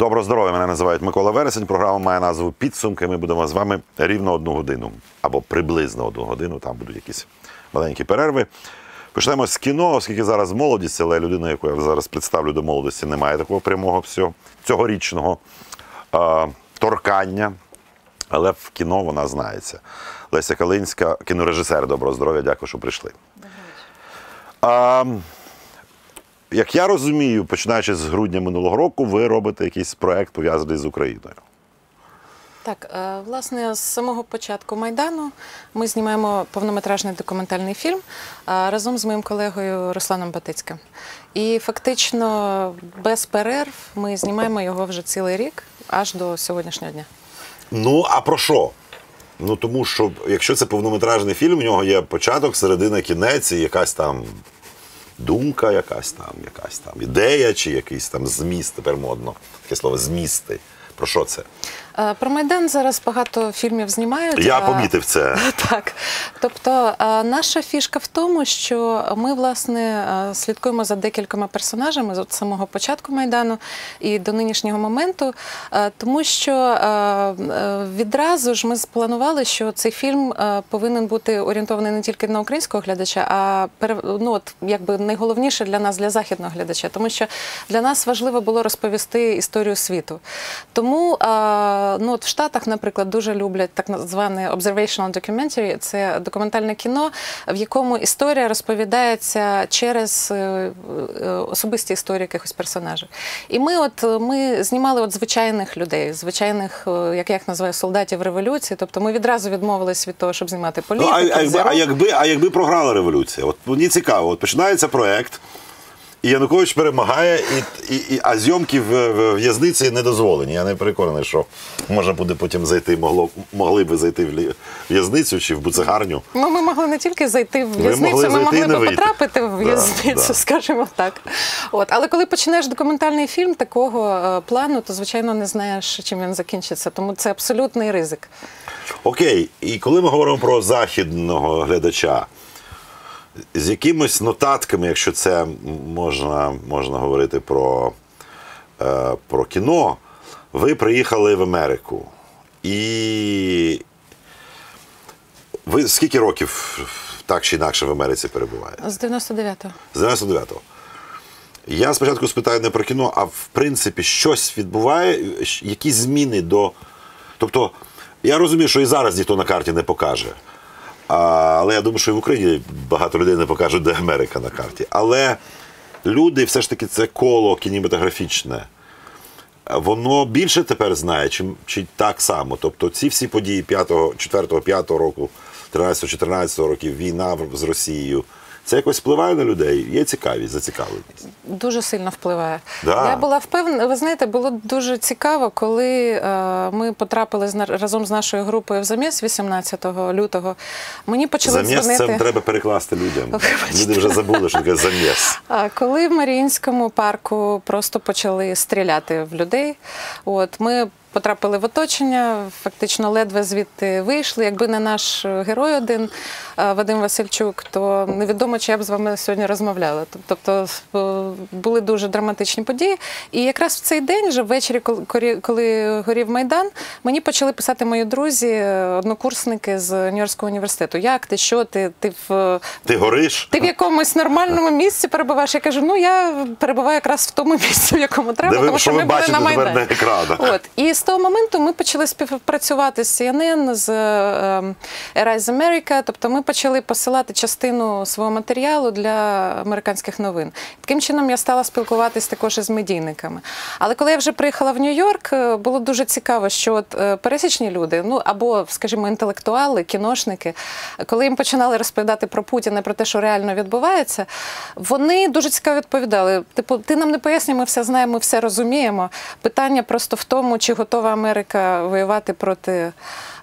Добро здоров'я, мене називають Микола Вересень. Програма має назву Підсумки. Ми будемо з вами рівно одну годину або приблизно одну годину. Там будуть якісь маленькі перерви. Почнемо з кіно, оскільки зараз молодість, але людина, яку я зараз представлю до молодості, не має такого прямого всього, цьогорічного а, торкання. Але в кіно вона знається. Леся Калинська, кінорежисер, доброго здоров'я, дякую, що прийшли. А, як я розумію, починаючи з грудня минулого року, ви робите якийсь проект пов'язаний з Україною. Так, е, власне, з самого початку майдану ми знімаємо повнометражний документальний фільм е, разом з моїм колегою Русланом Батицьким. І фактично без перерв ми знімаємо його вже цілий рік, аж до сьогоднішнього дня. Ну, а про що? Ну тому що якщо це повнометражний фільм, у нього є початок, середина, кінець, і якась там думка, якась там, якась там ідея, чи якийсь там зміст, тепер модно. Таке слово змісти. Про що це? Е, Про Майдан зараз багато фільмів знімають. Я помітив це. Так, тобто е, наша фішка в тому, що ми власне е, слідкуємо за декількома персонажами з самого початку майдану і до нинішнього моменту, тому що відразу ж ми спланували, що цей фільм повинен бути орієнтований не тільки на українського глядача, а ну, от, якби найголовніше для нас, для західного глядача, тому що для нас важливо було розповісти історію світу. Тому ну, от в Штатах, наприклад, дуже люблять так зване observational documentary. Це документальне кіно, в якому історія розповідається через е, е, особисті історії якихось персонажів. І ми, от ми знімали от звичайних людей, звичайних, е, як я їх називаю, солдатів революції. Тобто ми відразу відмовились від того, щоб знімати Ну, політику. а, а, якби, а, якби, а якби програла революція? От мені цікаво, от починається проект, і Янукович перемагає, і, і, і, а зйомки в, в в'язниці не дозволені. Я не переконаний, що можна буде потім зайти, могло, могли би зайти в в'язницю чи в буцегарню. Ну, ми могли не тільки зайти в в'язницю, могли ми зайти могли би вийти. потрапити в Да, в'язницю, да. скажімо так. От. Але коли починаєш документальний фільм такого е, плану, то звичайно не знаєш, чим він закінчиться. Тому це абсолютний ризик. Окей, і коли ми говоримо про західного глядача, з якимись нотатками, якщо це можна, можна говорити про, е, про кіно, ви приїхали в Америку. І ви скільки років так чи інакше в Америці перебуваєте? З 99-го. З 99-го. Я спочатку спитаю не про кіно, а в принципі щось відбуває, якісь зміни до. Тобто, я розумію, що і зараз ніхто на карті не покаже. Але я думаю, що і в Україні багато людей не покажуть, де Америка на карті. Але люди, все ж таки, це коло кінематографічне. Воно більше тепер знає, чи, чи так само. Тобто ці всі події 4-5 року, 13-14 років, війна з Росією. Це якось впливає на людей. Є цікавість, зацікавленість. Дуже сильно впливає. Да. Я була впевнена, ви знаєте, було дуже цікаво, коли е, ми потрапили з, разом з нашою групою в заміс 18 лютого. Мені почали Заміс дзвонити. це треба перекласти людям. Люди вже забули, що таке заміс. А коли в Маріїнському парку просто почали стріляти в людей, от ми потрапили в оточення, фактично ледве звідти вийшли. Якби не наш герой один е, Вадим Васильчук, то невідомо, чи я б з вами сьогодні розмовляла. Тобто е, були дуже драматичні події. І якраз в цей день, вже ввечері, коли- горів майдан, мені почали писати мої друзі, е, однокурсники з Нью-Йоркського університету. Як ти? Що ти? Ти в Ти гориш? ти в якомусь нормальному місці перебуваєш. Я кажу, ну я перебуваю якраз в тому місці, в якому треба, Де тому що що ми були бачите на майдані. От і з того моменту ми почали співпрацювати з CNN, з е, Arise America, Тобто ми почали посилати частину свого матеріалу для американських новин. Таким чином я стала спілкуватись також із медійниками. Але коли я вже приїхала в Нью-Йорк, е, було дуже цікаво, що от е, пересічні люди, ну або, скажімо, інтелектуали, кіношники, коли їм починали розповідати про Путіна, про те, що реально відбувається, вони дуже цікаво відповідали. Типу, ти нам не пояснюй, ми все знаємо, ми все розуміємо. Питання просто в тому, чи готові готова Америка воювати проти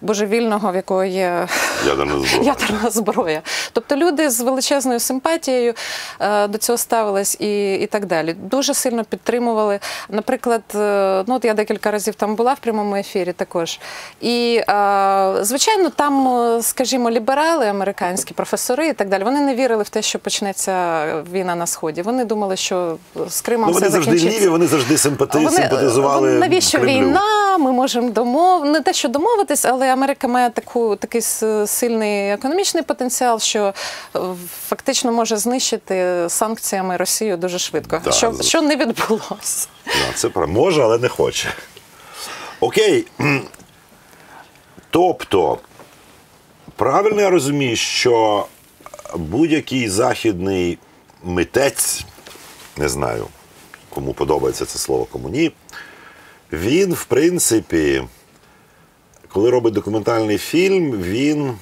божевільного, в якого є Ядерна зброя. ядерна зброя. Тобто люди з величезною симпатією е, до цього ставились і, і так далі. Дуже сильно підтримували. Наприклад, е, ну от я декілька разів там була в прямому ефірі також. І е, звичайно, там, скажімо, ліберали американські професори і так далі. Вони не вірили в те, що почнеться війна на сході. Вони думали, що з Кримом Ну, все завжди закінчиться. ліві, вони завжди симпати... Вони- симпатизували. вони- навіщо Кремлю. війна? Ми можемо домов не те, що домовитись, але Америка має таку такий сильний економічний потенціал, що е, фактично може знищити санкціями Росію дуже швидко. Да, що, що не відбулося. Да, це про може, але не хоче. Окей. Тобто, правильно я розумію, що будь-який західний митець, не знаю, кому подобається це слово, кому ні, він, в принципі, коли робить документальний фільм, він.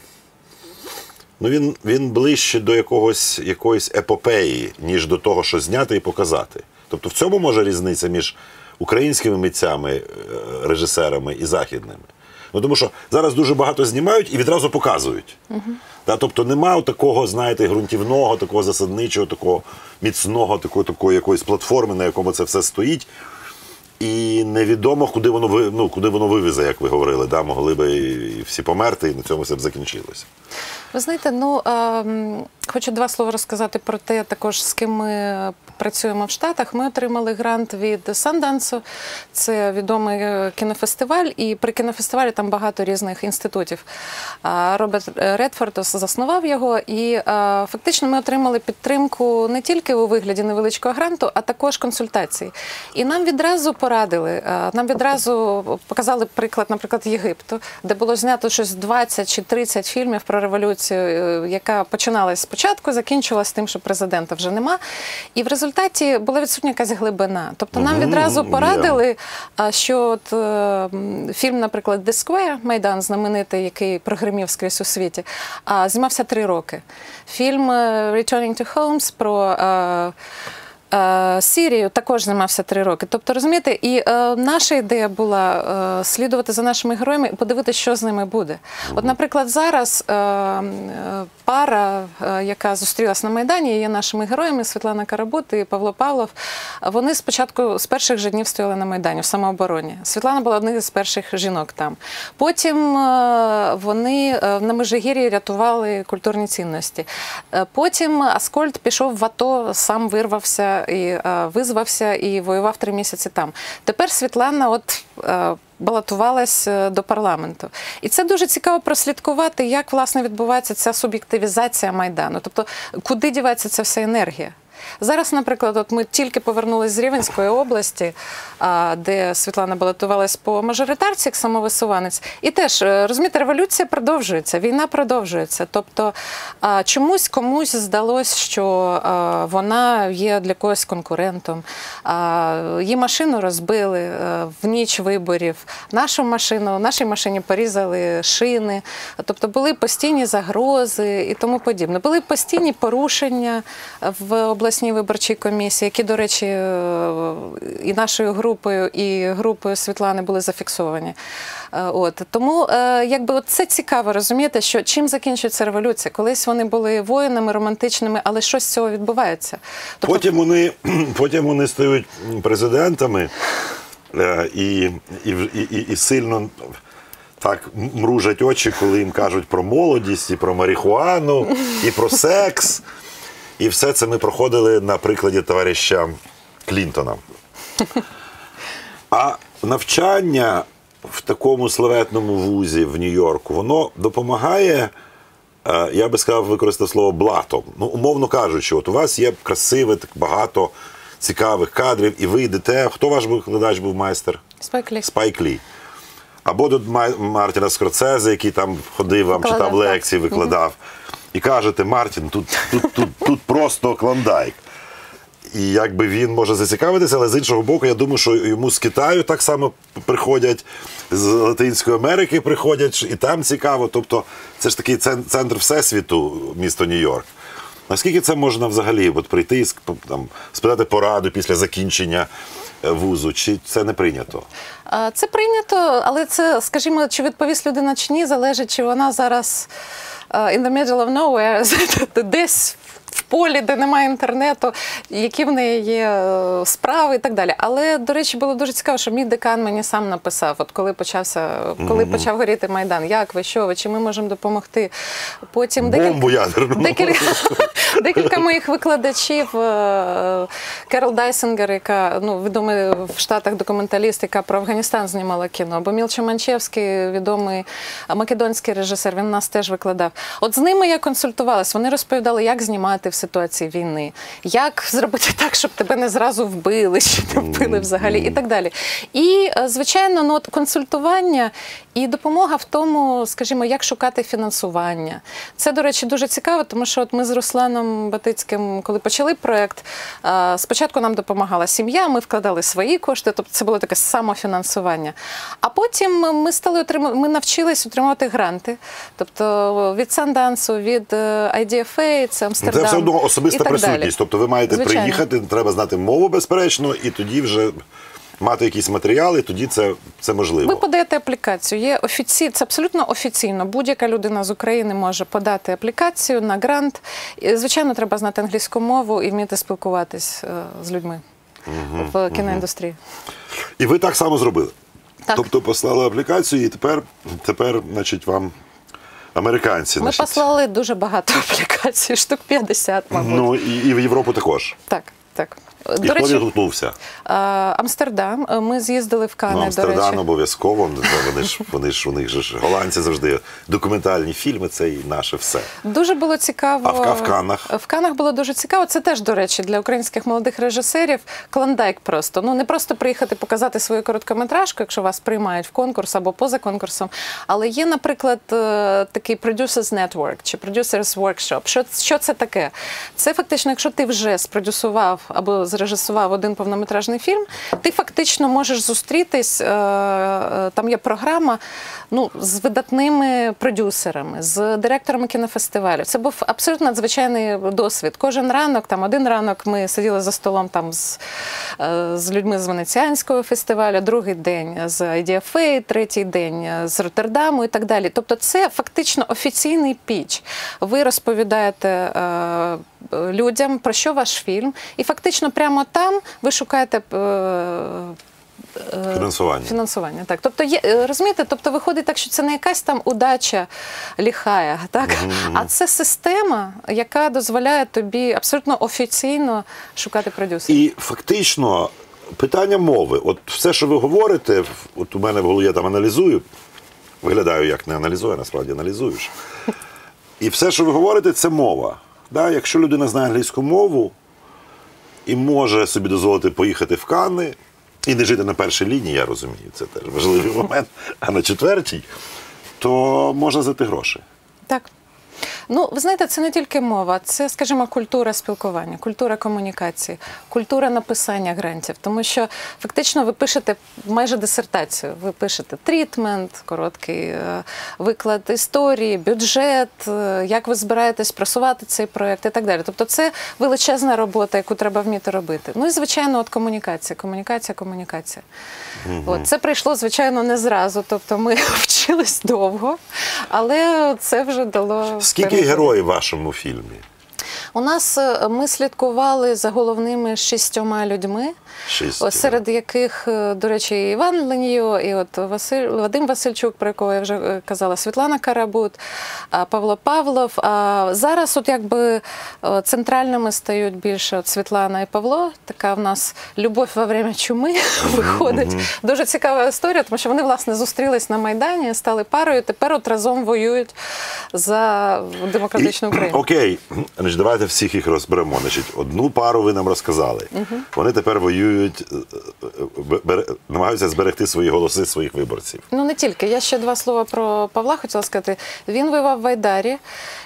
Ну, він, він ближче до якогось, якоїсь епопеї, ніж до того, що зняти і показати. Тобто в цьому може різниця між українськими митцями, е, режисерами і західними. Ну, тому що зараз дуже багато знімають і відразу показують. Та, тобто немає такого, знаєте, ґрунтівного, такого засадничого, такого міцного, такої, такої якоїсь платформи, на якому це все стоїть. І невідомо, куди воно ну, куди воно вивезе, як ви говорили. Да? Могли би і всі померти, і на цьому все б закінчилося. Ви знаєте, ну ем, хочу два слова розказати про те, також з ким ми працюємо в Штатах. Ми отримали грант від Сандансу. Це відомий е, кінофестиваль, і при кінофестивалі там багато різних інститутів. Роберт Редфорд заснував його, і е, фактично ми отримали підтримку не тільки у вигляді невеличкого гранту, а також консультацій. І нам відразу порадили, е, нам відразу показали приклад, наприклад, Єгипту, де було знято щось 20 чи 30 фільмів про революцію, е, яка починалась спочатку, закінчилась тим, що президента вже нема. І в результаті була відсутня якась глибина. Тобто нам відразу порадили, що от, е, фільм, наприклад, The Square, Майдан, знаменитий, який прогримів скрізь у світі, знімався три роки. Фільм е, Returning to Homes про. Е, Сірію також знімався три роки. Тобто, розумієте, і е, наша ідея була е, слідувати за нашими героями і подивитися, що з ними буде. От, наприклад, зараз е, е, пара, е, яка зустрілась на Майдані, є нашими героями Світлана Карабут і Павло Павлов. Вони спочатку з перших же днів стояли на Майдані в самообороні. Світлана була однією з перших жінок там. Потім е, вони на Межигір'ї рятували культурні цінності. Потім Аскольд пішов в АТО, сам вирвався і е, визвався і воював три місяці там. Тепер Світлана, от. е, Балотувалась е, до парламенту, і це дуже цікаво прослідкувати, як власне відбувається ця суб'єктивізація майдану, тобто куди дівається ця вся енергія. Зараз, наприклад, от ми тільки повернулися з Рівенської області, де Світлана балотувалась по мажоритарці як самовисуванець. І теж е, розумієте, революція продовжується, війна продовжується. Тобто чомусь комусь здалось, що вона є для когось конкурентом. Її машину розбили е, в ніч виборів. Нашу машину, нашій машині порізали шини. Тобто були постійні загрози і тому подібне. Були постійні порушення в обласній виборчій комісії, які, до речі, е, і нашою групою, і групою Світлани були зафіксовані. Е, От тому, е, якби от це цікаво розуміти, що чим закінчується революція. Колись вони були воїнами романтичними, але щось з цього відбувається. Тобто, Потім вони, потім вони стають президентами і, і, і, і сильно так мружать очі, коли їм кажуть про молодість, і про марихуану, і про секс. І все це ми проходили на прикладі товариша Клінтона. А навчання в такому славетному вузі в Нью-Йорку, воно допомагає, е, я би сказав, використати слово блатом. Ну, умовно кажучи, от у вас є красиве, так багато цікавих кадрів, і ви йдете. Хто ваш викладач був майстер? Спайк Лі. Спайк Лі. Або до Мартіна Скорцезе, який там ходив, вам Викладав, читав так. лекції, викладав. І кажете, Мартін, тут, тут, тут, тут просто клондайк. І якби він може зацікавитися, але з іншого боку, я думаю, що йому з Китаю так само приходять, з Латинської Америки приходять, і там цікаво. Тобто, це ж такий центр всесвіту, місто Нью-Йорк. Наскільки це можна взагалі от прийти і там, спитати пораду після закінчення е, вузу, чи це не прийнято? Це прийнято, але це, скажімо, чи відповість людина чи ні, залежить, чи вона зараз Uh, in the middle of nowhere, this в полі, де немає інтернету, які в неї є е, справи і так далі. Але, до речі, було дуже цікаво, що мій декан мені сам написав, от коли почався, коли почав горіти Майдан, як ви, що ви, чи ми можемо допомогти. Потім Бомбу ядерну. декілька, декілька моїх викладачів. е, Керол Дайсингер, яка ну, відомий в Штатах документаліст, яка про Афганістан знімала кіно, або Мілча Манчевський, відомий македонський режисер, він нас теж викладав. От з ними я консультувалась. Вони розповідали, як знімати в ситуації війни, як зробити так, щоб тебе не зразу вбили, чи не вбили взагалі, і так далі. І, е, звичайно, ну, от консультування і допомога в тому, скажімо, як шукати фінансування. Це, до речі, дуже цікаво, тому що от ми з Русланом Батицьким, коли почали проект, е, спочатку нам допомагала сім'я, ми вкладали свої кошти, тобто це було таке самофінансування. А потім ми стали отримувати, ми навчились отримувати гранти. Тобто від Сандансу, від е, IDFA, це Ну, Амстердам. Все одно особиста так далі. присутність. Тобто ви маєте Звичайно. приїхати, треба знати мову, безперечно, і тоді вже мати якісь матеріали, тоді це, це можливо. Ви подаєте аплікацію. Є офіці... Це абсолютно офіційно. Будь-яка людина з України може подати аплікацію на грант. І, звичайно, треба знати англійську мову і вміти спілкуватись е, з людьми в кіноіндустрії. І ви так само зробили. Так. Тобто послали аплікацію, і тепер, тепер значить, вам американці. Ми значить, послали дуже багато аплікацій, штук 50, мабуть. Ну і, і в Європу також. Так, так. До речі, відгукнувся? е, Амстердам. Е, Ми з'їздили в Кани, Ну, до Амстердам речі. обов'язково. Вони ж вони ж у них ж голландці завжди документальні фільми, це і наше все. Дуже було цікаво. А в- в Каннах? В Канах було дуже цікаво. Це теж, до речі, для українських молодих режисерів клондайк просто. Ну не просто приїхати показати свою короткометражку, якщо вас приймають в конкурс або поза конкурсом. Але є, наприклад, е, такий Producers Network чи Producers Workshop. Що, що це таке? Це фактично, якщо ти вже спродюсував або зрежисував один повнометражний фільм, ти фактично можеш зустрітись. е, е, Там є програма ну, з видатними продюсерами, з директорами кінофестивалю. Це був абсолютно надзвичайний досвід. Кожен ранок, там один ранок ми сиділи за столом там з, е, з людьми з Венеціанського фестивалю, другий день з IDFA, третій день з Роттердаму і так далі. Тобто, це фактично офіційний піч. Ви розповідаєте. Людям про що ваш фільм, і фактично прямо там ви шукаєте е, е, Фінансування. Фінансування, так. Тобто є, е, розумієте, тобто виходить так, що це не якась там удача ліхая, так? а це система, яка дозволяє тобі абсолютно офіційно шукати продюсерів. І фактично питання мови. От все, що ви говорите, от у мене в голові я там аналізую, виглядаю як не аналізую, насправді аналізуєш. І все, що ви говорите, це мова. Да? Якщо людина знає англійську мову і може собі дозволити поїхати в Канни і не жити на першій лінії, я розумію, це теж важливий момент, а на четвертій, то можна зайти гроші. Так. Ну, ви знаєте, це не тільки мова, це, скажімо, культура спілкування, культура комунікації, культура написання грантів. Тому що фактично ви пишете майже дисертацію. Ви пишете трітмент, короткий е, виклад історії, бюджет, е, як ви збираєтесь просувати цей проєкт і так далі. Тобто це величезна робота, яку треба вміти робити. Ну і звичайно, от комунікація, комунікація, комунікація. От це прийшло, звичайно, не зразу. Тобто ми вчились довго, але це вже дало Скільки перемогу. герої в вашому фільмі? У нас е, ми слідкували за головними шістьома людьми, Шість. серед яких, е, до речі, і Іван Леньо, і от Василь Вадим Васильчук, про якого я вже е, казала, Світлана Карабут, Павло Павлов. А зараз, от якби е, центральними стають більше от Світлана і Павло. Така в нас любов во время чуми виходить. Дуже цікава історія, тому що вони власне зустрілись на майдані, стали парою. Тепер от разом воюють за демократичну Україну. Окей, значить, давайте всіх їх розберемо. Значить, одну пару ви нам розказали. Вони тепер воюють, е, е, бере- намагаються зберегти свої голоси своїх виборців. Ну не тільки. Я ще два слова про Павла хотіла сказати. Він воював в Айдарі,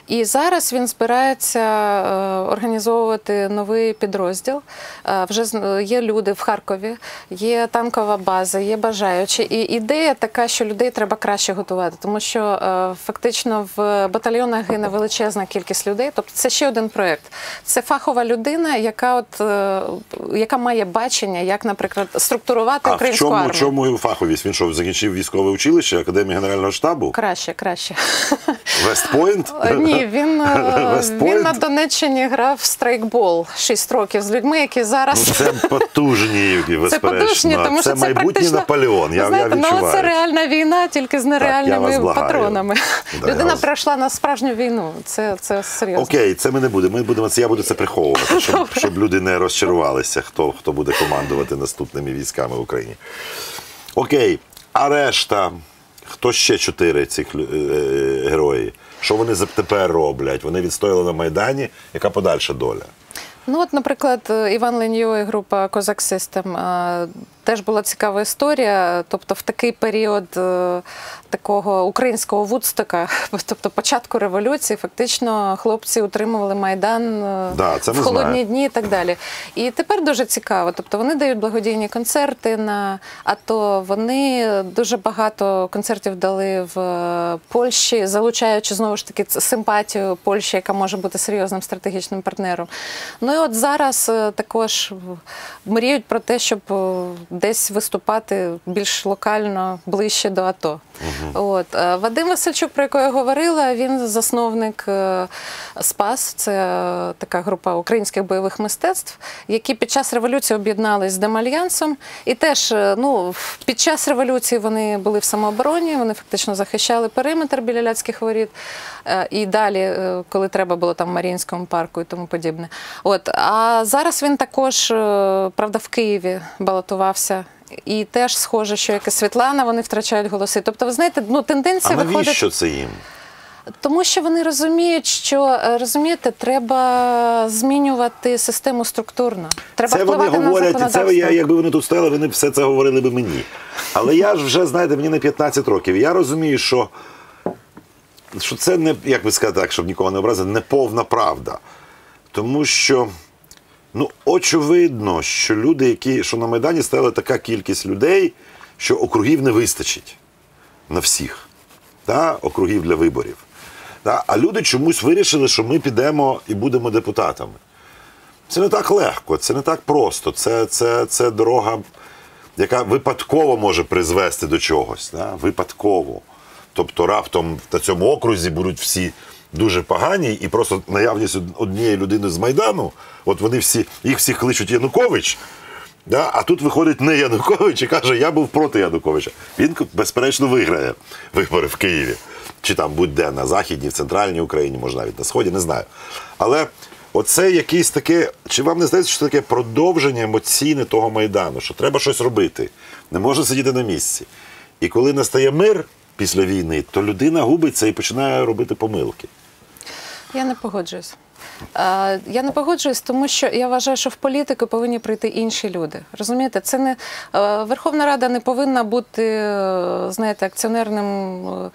і зараз він збирається е, організовувати новий підрозділ. Е, Вже є люди в Харкові, є танкова база, є бажаючі. І ідея така, що людей треба краще готувати, тому що е, фактично в батальйонах гине величезна кількість людей. Тобто це ще один проект. Це фахова людина, яка от е, яка має бачення, як, наприклад, структурувати А в чому, армію. чому його фаховість? Він що, закінчив військове училище, академію Генерального штабу? Краще, краще. Вестпойнт? Ні, він, е, він на Донеччині грав в страйкбол 6 років з людьми, які зараз. Ну, це потужні, Це безперечно. подушні, тому що це, майбутній практично, Наполеон. Я, знаєте, я ну це реальна війна, тільки з нереальними благаю. патронами. Да, Людина вас- пройшла на справжню війну. Це, це серйозно. Окей, це ми не будемо. Ми будемо це. Я буду це приховувати, щоб, щоб люди не розчарувалися, хто, хто буде командувати наступними військами в Україні. Окей, а решта, хто ще чотири цих е, е, герої? Що вони тепер роблять? Вони відстояли на Майдані. Яка подальша доля? Ну, от, наприклад, е, Іван Леньо і група Козак Систем теж була цікава історія. Тобто, в такий період е, такого українського вудстока, тобто початку революції, фактично хлопці утримували майдан е, Да, це в холодні знаємо. дні і так далі. І тепер дуже цікаво. Тобто вони дають благодійні концерти на АТО. Вони дуже багато концертів дали в е, Польщі, залучаючи знову ж таки симпатію Польщі, яка може бути серйозним стратегічним партнером. Ну і от зараз також мріють про те, щоб десь виступати більш локально ближче до АТО. От е, Вадим Васильчук, про якого я говорила, він засновник е, СПАС, це така група українських бойових мистецтв, які під час революції об'єднались з Демальянсом. І теж е, ну, під час революції вони були в самообороні, вони фактично захищали периметр біля Ляцьких воріт. І далі, коли треба було там в Маріїнському парку і тому подібне. От а зараз він також, правда, в Києві балотувався. І теж схоже, що як і Світлана, вони втрачають голоси. Тобто, ви знаєте, ну тенденція А виходить. навіщо це їм? Тому що вони розуміють, що е, розумієте, треба змінювати систему структурно. Треба це вони на говорять, і це я, якби вони тут стояли, вони б все це говорили би мені. Але я ж вже, знаєте, мені не 15 років. Я розумію, що, що це не, як би сказати так, щоб нікого не образити, не повна правда. Тому що, ну, очевидно, що люди, які, що на Майдані стала така кількість людей, що округів не вистачить на всіх. Та? Округів для виборів. Та? А люди чомусь вирішили, що ми підемо і будемо депутатами. Це не так легко, це не так просто. Це, це, це дорога, яка випадково може призвести до чогось. Да? Випадково. Тобто раптом на цьому окрузі будуть всі дуже погані, і просто наявність однієї людини з Майдану, от вони всі, їх всіх кличуть Янукович. Да? А тут виходить не Янукович і каже, я був проти Януковича. Він, безперечно, виграє вибори в Києві. Чи там будь-де на Західній, в центральній Україні, може навіть на Сході, не знаю. Але оце якесь таке, чи вам не здається, що таке продовження емоційне того Майдану, що треба щось робити, не можна сидіти на місці. І коли настає мир після війни, то людина губиться і починає робити помилки. Я не погоджуюсь. Е, Я не погоджуюсь, тому що я вважаю, що в політику повинні прийти інші люди. Розумієте, це не е, Верховна Рада не повинна бути, е, знаєте, акціонерним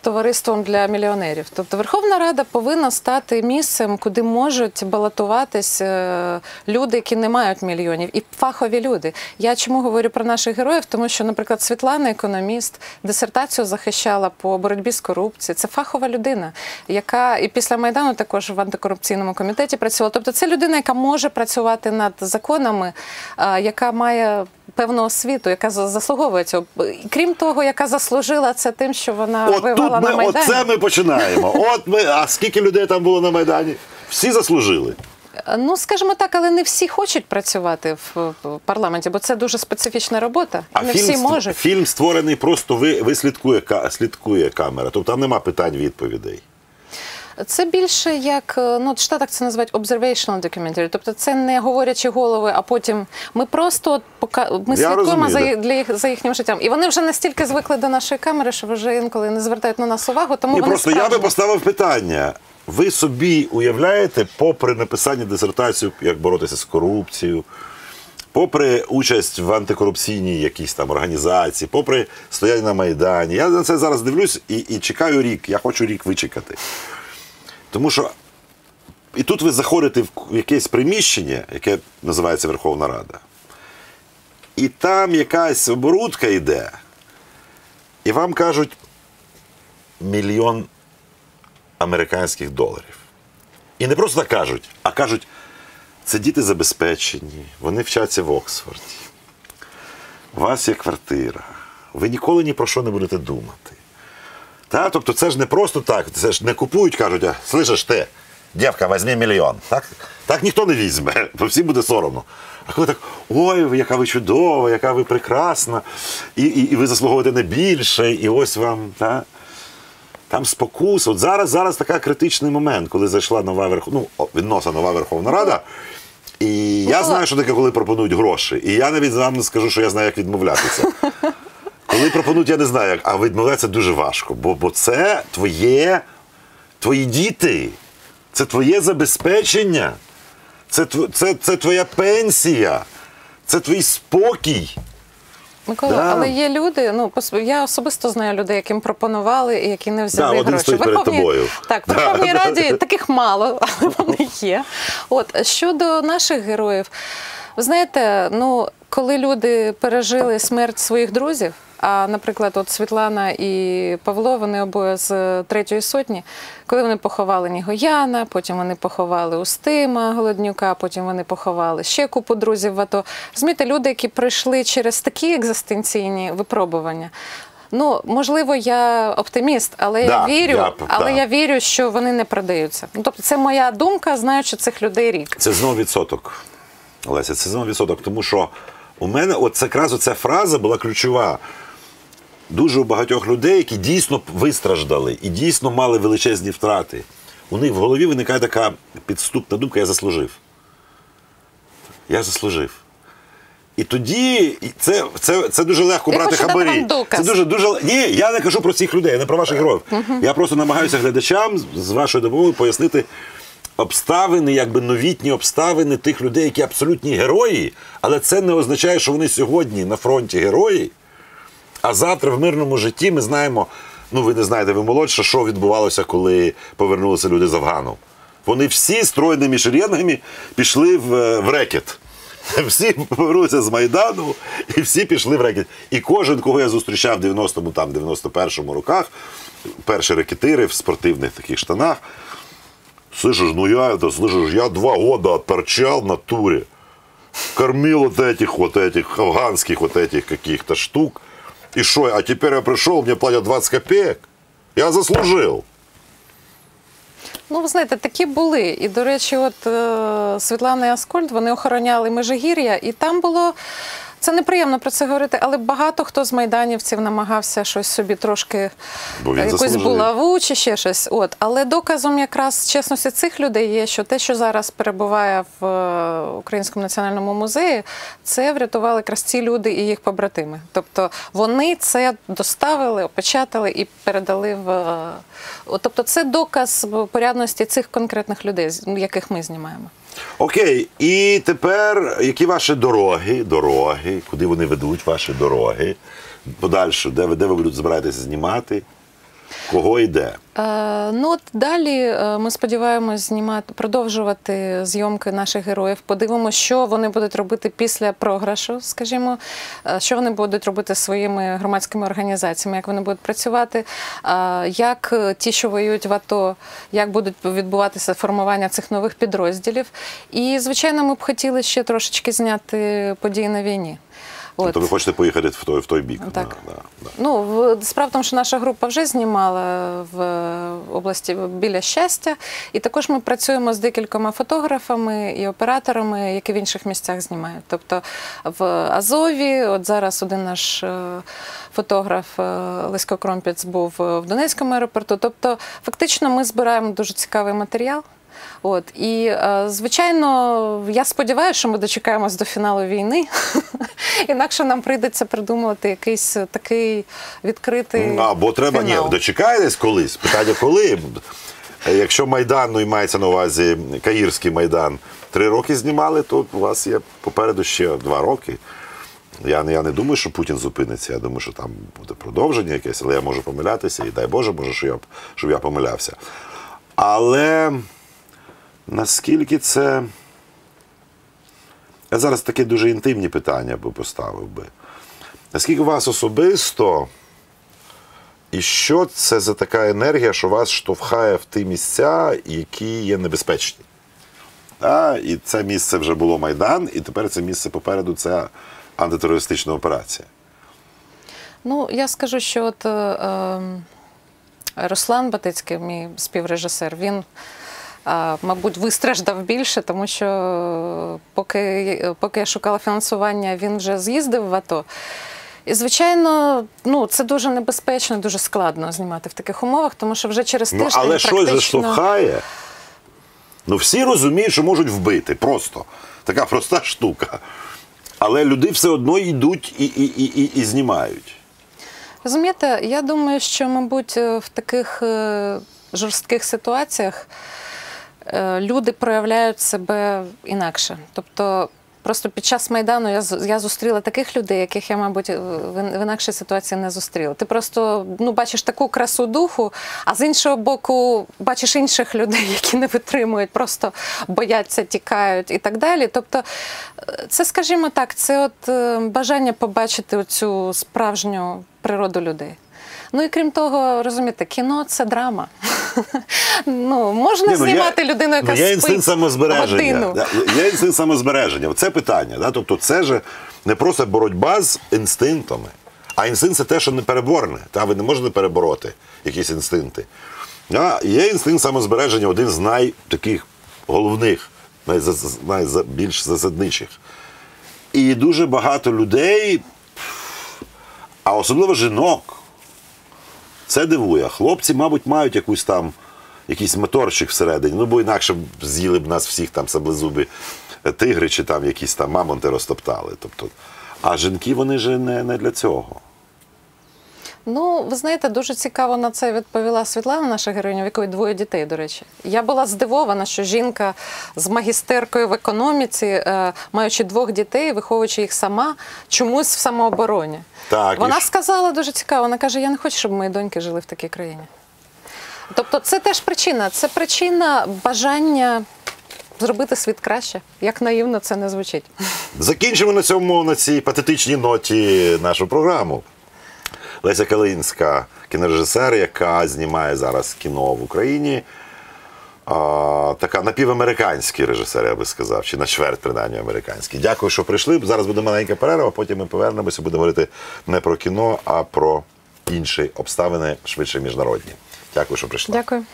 товариством для мільйонерів. Тобто Верховна Рада повинна стати місцем, куди можуть балотуватись люди, які не мають мільйонів, і фахові люди. Я чому говорю про наших героїв? Тому що, наприклад, Світлана, економіст, дисертацію захищала по боротьбі з корупцією. Це фахова людина, яка і після майдану також в антикорупційному комітеті працювала. Тобто, це людина, яка може працювати над законами, яка має. Певну освіту, яка за- заслуговує цього. Крім того, яка заслужила це тим, що вона От вивела ми, на Майдані. оце ми починаємо. От ми, а скільки людей там було на Майдані? Всі заслужили. Ну, скажімо так, але не всі хочуть працювати в парламенті, бо це дуже специфічна робота. А не фільм, всі можуть. фільм створений просто ви, ви слідкує, слідкує камера. Тобто там нема питань відповідей. Це більше як е, ну, в Штатах це називають observational documentary, тобто це не говорячи голови, а потім ми просто пока ми слідкуємо розумію, за їх для їх за їхнім життям. І вони вже настільки звикли до нашої камери, що вже інколи не звертають на нас увагу. Тому Ні, вони просто я би поставив питання. Ви собі уявляєте, попри написання дисертації, як боротися з корупцією, попри участь в антикорупційній якійсь там організації, попри стояння на Майдані. Я на це зараз дивлюсь і, і чекаю рік. Я хочу рік вичекати. Тому що і тут ви заходите в якесь приміщення, яке називається Верховна Рада. І там якась оборудка йде, і вам кажуть мільйон американських доларів. І не просто так кажуть, а кажуть, це діти забезпечені, вони вчаться в Оксфорді. У вас є квартира. Ви ніколи ні про що не будете думати. Та? Тобто це ж не просто так, це ж не купують, кажуть, а слышиш ти, дівка, візьми мільйон. Так? так ніхто не візьме, бо всім буде соромно. А коли так, ой, яка ви чудова, яка ви прекрасна, і, і, і ви заслуговуєте не більше, і ось вам. Та? Там спокус. От зараз, зараз такий критичний момент, коли зайшла нова верх... ну, о, відносно нова Верховна Рада. І я знаю, що таке, коли пропонують гроші. І я навіть вам не скажу, що я знаю, як відмовлятися. Коли пропонують, я не знаю, як, а відмовлятися дуже важко. Бо, бо це твоє, твої діти, це твоє забезпечення, це, це, це твоя пенсія, це твій спокій. Микола, Да. але є люди. Ну я особисто знаю людей, яким пропонували і які не взяли Да, гроші. стоїть перед тобою. Так, в Да, Верховній да, Раді да. таких мало, але вони є. От щодо наших героїв, ви знаєте, ну коли люди пережили смерть своїх друзів. А, наприклад, от Світлана і Павло, вони обоє з третьої сотні, коли вони поховали Нігояна, потім вони поховали Устима Голоднюка, потім вони поховали ще купу друзів в АТО. Розумієте, люди, які пройшли через такі екзистенційні випробування. Ну, можливо, я оптиміст, але Да, я вірю, я- але да. я вірю, що вони не продаються. Ну, тобто, це моя думка, знаючи цих людей рік. Це знову відсоток. Олеся, це знову відсоток, тому що у мене от якраз оця фраза була ключова. Дуже у багатьох людей, які дійсно вистраждали і дійсно мали величезні втрати. У них в голові виникає така підступна думка: я заслужив. Я заслужив. І тоді це, це, це дуже легко Я брати хабарі. Це дуже дуже ні, я не кажу про цих людей, я не про ваших героїв. Я просто намагаюся глядачам з вашою допомогою пояснити обставини, якби новітні обставини тих людей, які абсолютні герої, але це не означає, що вони сьогодні на фронті герої. А завтра в мирному житті ми знаємо, ну ви не знаєте, ви молодше, що відбувалося, коли повернулися люди з Афгану. Вони всі стройними шеренгами пішли в, е, в рекет. Всі повернулися з Майдану і всі пішли в рекет. І кожен, кого я зустрічав в 90-му, там, 91-му роках, перші рекетири в спортивних таких штанах. Слышишь, ну я это, слышишь, я два года отторчал на туре. Кормил вот этих вот этих афганских вот этих каких-то штук. И что, а теперь я пришел, мне платят 20 копеек. Я заслужил. Ну, ви знаєте, такі були. І, до речі, от е, Світлана і Аскольд вони охороняли Межигір'я, і там було. Це неприємно про це говорити, але багато хто з майданівців намагався щось собі трошки він якусь булаву чи ще щось. От. Але доказом якраз чесності цих людей є, що те, що зараз перебуває в е, Українському національному музеї, це врятували якраз ці люди і їх побратими. Тобто вони це доставили, опечатали і передали в. е, Тобто це доказ порядності цих конкретних людей, яких ми знімаємо. Окей, і тепер які ваші дороги, дороги, куди вони ведуть ваші дороги? Подальше, де ви, де ви будете збиратися знімати? Кого і де? Е, ну от далі е, ми сподіваємось знімати, продовжувати зйомки наших героїв. Подивимося, що вони будуть робити після програшу, скажімо, е, що вони будуть робити своїми громадськими організаціями, як вони будуть працювати, як ті, що воюють в АТО, як будуть відбуватися формування цих нових підрозділів. І, звичайно, ми б хотіли ще трошечки зняти події на війні. От. Тобто ви хочете поїхати в той, в той бік? Так. Да, да, да. Ну, в- справа в тому, що наша група вже знімала в області біля щастя, і також ми працюємо з декількома фотографами і операторами, які в інших місцях знімають. Тобто в Азові, от зараз один наш е, фотограф е, Лесько Кромпіц був в Донецькому аеропорту. Тобто, фактично, ми збираємо дуже цікавий матеріал. От і е, звичайно, я сподіваюся, що ми дочекаємось до фіналу війни. Інакше нам прийдеться придумувати якийсь такий відкритий. Або треба, фінал. ні, дочекаєтесь колись. Питання коли. Якщо Майдан, ну і мається на увазі Каїрський Майдан, три роки знімали, то у вас є попереду ще два роки. Я, не- я не думаю, що Путін зупиниться. Я думаю, що там буде продовження якесь, але я можу помилятися, і дай Боже, може, що я, щоб я помилявся. Але наскільки це. Я зараз таке дуже інтимні питання би поставив би. Наскільки вас особисто І що це за така енергія, що вас штовхає в ті місця, які є небезпечні? А, і це місце вже було Майдан, і тепер це місце попереду це антитерористична операція. Ну, я скажу, що от е, е, Руслан Батицький, мій співрежисер, він, мабуть, вистраждав більше, тому що е, поки, поки я шукала фінансування, він вже з'їздив в АТО. І, звичайно, ну, це дуже небезпечно, дуже складно знімати в таких умовах, тому що вже через Ну, тиждень але щось практично... заштовхає. Ну, всі розуміють, що можуть вбити. Просто. Така проста штука. Але люди все одно йдуть і, і, і, і, і знімають. Розумієте, я думаю, що, мабуть, е, в таких е, жорстких ситуаціях е, люди проявляють себе інакше. Тобто, просто під час Майдану я, я зустріла таких людей, яких я, мабуть, в, в інакшій ситуації не зустріла. Ти просто ну, бачиш таку красу духу, а з іншого боку, бачиш інших людей, які не витримують, просто бояться, тікають і так далі. Тобто, е, це, скажімо так, це от е, бажання побачити цю справжню природу людей. Ну і крім того, розумієте, кіно це драма. Ну, можна Ні, ну, знімати людину, яка ну, є інстинкт спить самозбереження. Є інстинкт самозбереження. Це питання. Да? Тобто, це ж не просто боротьба з інстинктами, а інстинкт це те, що не переборне. Та ви не можете перебороти якісь інстинкти. Да? Є інстинкт самозбереження, один з найтаких головних, найза- найбільш засадничих. І дуже багато людей, а особливо жінок, це дивує. Хлопці, мабуть, мають якусь там, якийсь моторчик всередині. Ну, бо інакше б з'їли б нас всіх там саблезуби тигри чи там якісь там мамонти розтоптали. Тобто, а жінки вони ж не, не для цього. Ну, ви знаєте, дуже цікаво на це відповіла Світлана, наша героїня, в якої двоє дітей, до речі. Я була здивована, що жінка з магістеркою в економіці, е, маючи двох дітей, виховуючи їх сама, чомусь в самообороні. Так, вона ж- сказала дуже цікаво, вона каже: я не хочу, щоб мої доньки жили в такій країні. Тобто, це теж причина. Це причина бажання зробити світ краще. Як наївно це не звучить. Закінчимо на цьому на цій патетичній ноті нашу програму. Леся Калинська, кінорежисер, яка знімає зараз кіно в Україні. А, така напівамериканський режисер, я би сказав, чи на чверть, принаймні, американський. Дякую, що прийшли. Зараз буде маленька перерва, потім ми повернемося, будемо говорити не про кіно, а про інші обставини, швидше міжнародні. Дякую, що прийшли. Дякую.